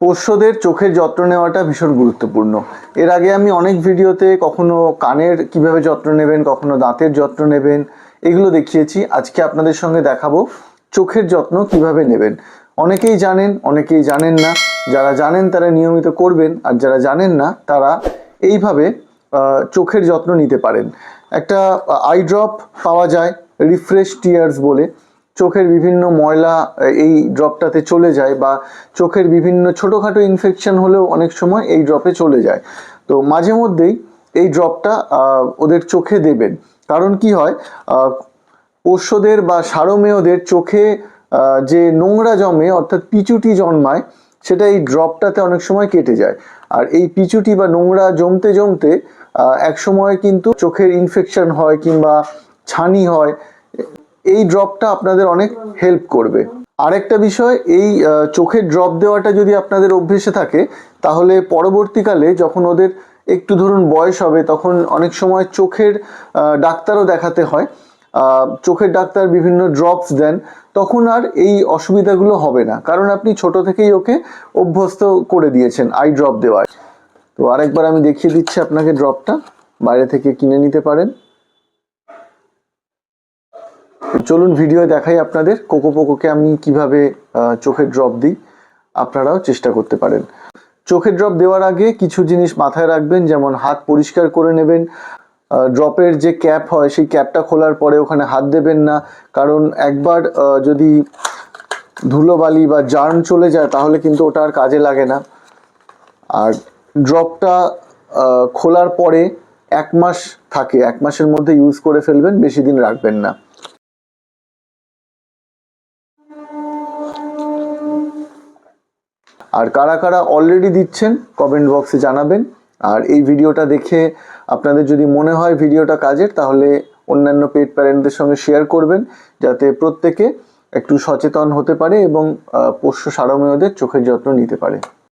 পোষ্যদের চোখের যত্ন নেওয়াটা ভীষণ গুরুত্বপূর্ণ। এর আগে আমি অনেক ভিডিওতে কখনো কানের কীভাবে যত্ন নেবেন, কখনো দাঁতের যত্ন নেবেন, এগুলো দেখিয়েছি। আজকে আপনাদের সঙ্গে দেখাবো চোখের যত্ন কীভাবে নেবেন। অনেকেই জানেন অনেকেই জানেন না। যারা জানেন তারা নিয়মিত করবেন, আর যারা জানেন না তারা এইভাবে চোখের যত্ন নিতে পারেন। একটা আই ড্রপ পাওয়া যায় রিফ্রেশ টিয়ার্স বলে। চোখের বিভিন্ন ময়লা এই ড্রপটাতে চলে যায় বা চোখের বিভিন্ন ছোটোখাটো ইনফেকশন হলেও অনেক সময় এই ড্রপে চলে যায়। তো মাঝে মধ্যেই এই ড্রপটা ওদের চোখে দেবেন। কারণ কি হয় পোষ্যদের বা সারমেয়দের চোখে যে নোংরা জমে, অর্থাৎ পিচুটি জন্মায়, সেটা এই ড্রপটাতে অনেক সময় কেটে যায়। আর এই পিচুটি বা নোংরা জমতে জমতে এক সময় কিন্তু চোখের ইনফেকশন হয় কিংবা ছানি হয় এই ড্রপটা আপনাদের অনেক হেল্প করবে। আরেকটা বিষয়, এই চোখের ড্রপ দেওয়াটা যদি আপনাদের অভ্যেসে থাকে, তাহলে পরবর্তীকালে যখন ওদের একটু ধরুন বয়স হবে, তখন অনেক সময় চোখের ডাক্তারও দেখাতে হয়। চোখের ডাক্তার বিভিন্ন ড্রপস দেন, তখন আর এই অসুবিধাগুলো হবে না। কারণ আপনি ছোট থেকেই ওকে অভ্যস্ত করে দিয়েছেন আই ড্রপ দেওয়ায় তো আরেকবার আমি দেখিয়ে দিচ্ছি আপনাকে ড্রপটা। বাইরে থেকে কিনে নিতে পারেন। চলুন ভিডিও দেখাই আপনাদের কোকো পোকোকে আমি কীভাবে চোখের ড্রপ দিই। আপনারাও চেষ্টা করতে পারেন। চোখের ড্রপ দেওয়ার আগে কিছু জিনিস মাথায় রাখবেন, যেমন হাত পরিষ্কার করে নেবেন। ড্রপের যে ক্যাপ হয়, সেই ক্যাপটা খোলার পরে ওখানে হাত দেবেন না। কারণ একবার যদি ধুলোবালি বা জার্ম চলে যায়, তাহলে কিন্তু ওটা আর কাজে লাগে না। আর ড্রপটা খোলার পরে এক মাস থাকে। এক মাসের মধ্যে ইউজ করে ফেলবেন, বেশি দিন রাখবেন না। আর কারা কারা অলরেডি দিচ্ছেন কমেন্ট বক্সে জানাবেন। আর এই ভিডিওটা দেখে আপনাদের যদি মনে হয় ভিডিওটা কাজের, তাহলে অন্যান্য পেট প্যারেন্টদের সঙ্গে শেয়ার করবেন, যাতে প্রত্যেকে একটু সচেতন হতে পারে এবং পোষ্য সারমেয়দের চোখের যত্ন নিতে পারে।